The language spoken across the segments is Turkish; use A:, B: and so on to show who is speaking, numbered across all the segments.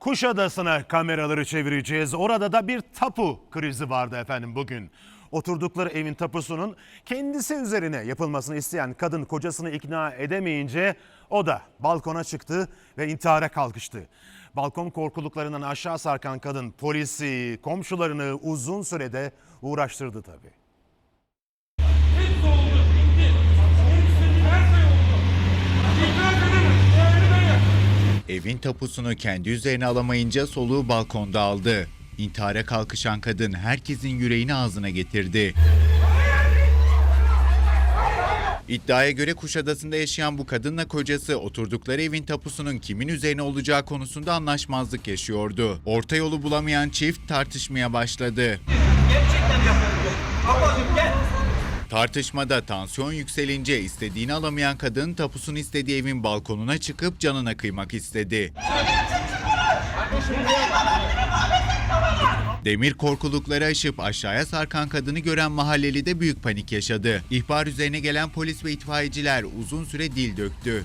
A: Kuşadası'na kameraları çevireceğiz. Orada da bir tapu krizi vardı efendim bugün. Oturdukları evin tapusunun kendisi üzerine yapılmasını isteyen kadın kocasını ikna edemeyince o da balkona çıktı ve intihara kalkıştı. Balkon korkuluklarından aşağı sarkan kadın polisi, komşularını uzun sürede uğraştırdı tabii.
B: Evin tapusunu kendi üzerine alamayınca soluğu balkonda aldı. İntihara kalkışan kadın herkesin yüreğini ağzına getirdi. İddiaya göre Kuşadası'nda yaşayan bu kadınla kocası oturdukları evin tapusunun kimin üzerine olacağı konusunda anlaşmazlık yaşıyordu. Orta yolu bulamayan çift tartışmaya başladı. Tartışmada tansiyon yükselince istediğini alamayan kadın tapusunu istediği evin balkonuna çıkıp canına kıymak istedi. Demir korkulukları aşıp aşağıya sarkan kadını gören mahalleli de büyük panik yaşadı. İhbar üzerine gelen polis ve itfaiyeciler uzun süre dil döktü.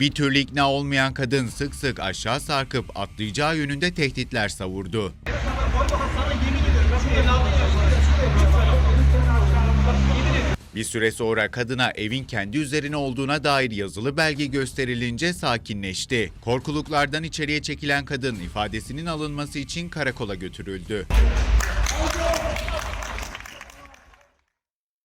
B: Bir türlü ikna olmayan kadın sık sık aşağı sarkıp atlayacağı yönünde tehditler savurdu. Bir süre sonra kadına evin kendi üzerine olduğuna dair yazılı belge gösterilince sakinleşti. Korkuluklardan içeriye çekilen kadın ifadesinin alınması için karakola götürüldü.